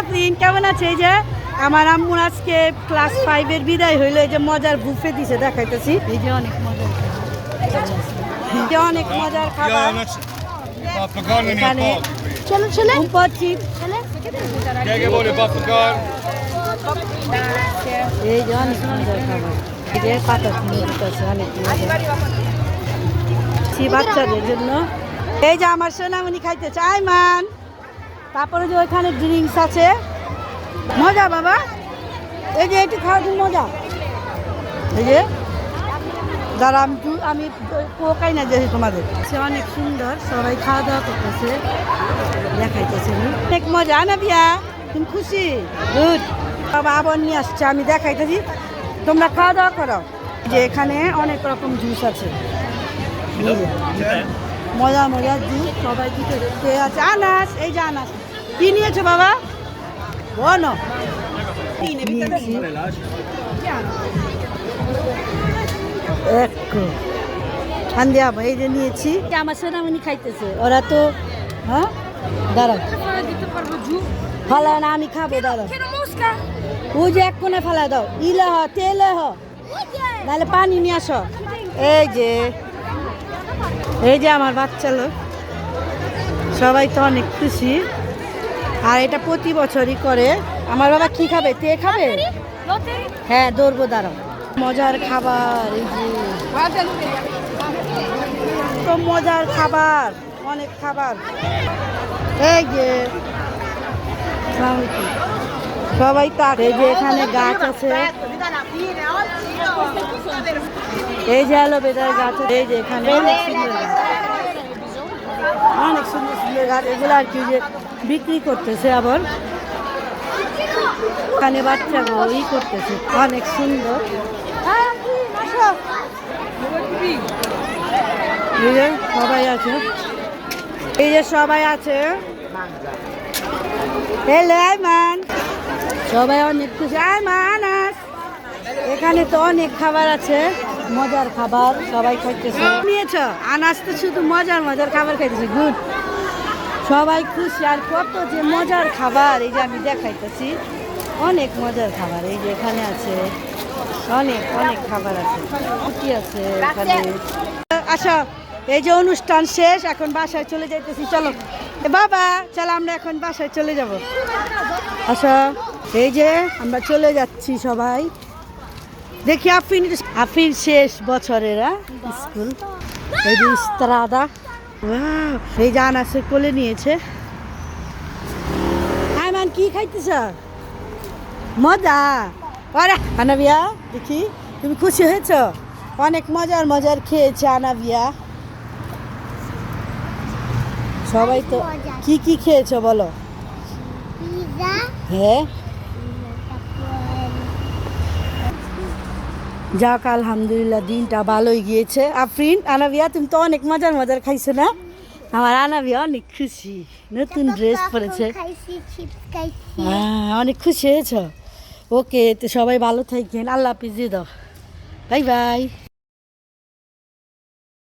আফরিন কেমন আছে? এই যে আমার আম্মু আজকে ক্লাস ফাইভের বিদায় হইল এই যে মজার বুফে দিছে দেখাইতেছি। এই যে অনেক মজার খাবার। এই যে অনেক মজার খাবার। এখানে চলো চলে চিপ। Kijk even de papegaan. এই যে অনেক মজার খাবার। এই যে পাতা অনেক মজার। ছি বাচ্চাদের জন্য। এই যে আমার সোনামণি খাইতে চাই মান তারপরে যে ওইখানে ড্রিঙ্কস আছে। মজা বাবা। এই যে একটু খাওয়া খুব মজা। এই যে দাঁড়া আমি আমি পোকাই না যেহেতু তোমাদের। সে অনেক সুন্দর সবাই খাওয়া দাওয়া করতেছে। দেখাইতেছে। অনেক মজা না বিয়া তুমি খুশি? গুড বাবা আবার নিয়ে আসছে আমি দেখাইতেছি। তোমরা খাওয়া দাওয়া করো। যে এখানে অনেক রকম জুস আছে। মজা মজার জুস সবাই দিতে দেখতে আছে। আনাস এই যে আনাস। কি নিয়েছো বাবা? বলো। এই যে নিয়েছি। আমার সোনামণি খাইতেছে। ওরা তো হ্যাঁ? দাঁড়াও ফালা না আমি খাব দাঁড়াও ওই যে এক কোণে ফেলা দাও। ইলে হ তেলে হ নাহলে পানি নিয়ে আসো। এই যে। এই যে আমার বাচ্চা লোক। সবাই তো অনেক খুশি। আর এটা প্রতি বছরই করে। আমার বাবা কি খাবে? তে খাবে? হ্যাঁ দৌড়বো, দাঁড়াও। মজার খাবার, এই যে। তো মজার খাবার, অনেক খাবার। এই যে। সবাই তার এই যে এখানে গাছ আছে। এই যে অ্যালোভেরার গাছ এই যে এখানে অনেক সুন্দর অনেক সুন্দর সুন্দর গাছ। এগুলো আর কি যে বিক্রি করতেছে আবার। এখানে বাচ্চাগুলো ই করতেছে। অনেক সুন্দর। এই যে সবাই আছে। এই যে সবাই আছে। হ্যালো আইমান সবাই অনেক খুশি। আইমান আনাস এখানে তো অনেক খাবার আছে, মজার খাবার, সবাই খাইতেছে। নিয়েছ? আনাস তো শুধু মজার মজার খাবার খাইতেছে, গুড। সবাই খুশি, আর কত যে মজার খাবার, এই যে আমি দেখাইতেছি, অনেক মজার খাবার, এই যে এখানে আছে, অনেক অনেক খাবার আছে। কি আছে এখানে? আচ্ছা এই যে অনুষ্ঠান শেষ, এখন বাসায় চলে যাইতেছি, চলো। বাবা, চলো আমরা এখন বাসায় চলে যাব। আচ্ছা এই যে আমরা চলে যাচ্ছি সবাই। দেখি আফিন আফিন শেষ বছরেরা স্কুল। এই যে ইস্তারাদা। এই জান আছে কোলে নিয়েছে। আইমান কি খাইতেছ? মজা। আরে, আনাবিয়া, দেখি, তুমি খুশি হয়েছ? অনেক মজার মজার খেয়েছে আনাবিয়া। সবাই তো কি কি খেয়েছো বলো? হ্যাঁ। যাক আলহামদুলিল্লাহ দিনটা ভালোই গিয়েছে। আফরিন আনাবিয়া তুমি তো অনেক মজার মজার খাইছো না? আমার আনাবিয়া অনেক খুশি। নতুন ড্রেস পরেছে। হ্যাঁ অনেক খুশি হয়েছ। ওকে তো সবাই ভালো থাকেন আল্লাহ হাফিজ দাও। Bye bye.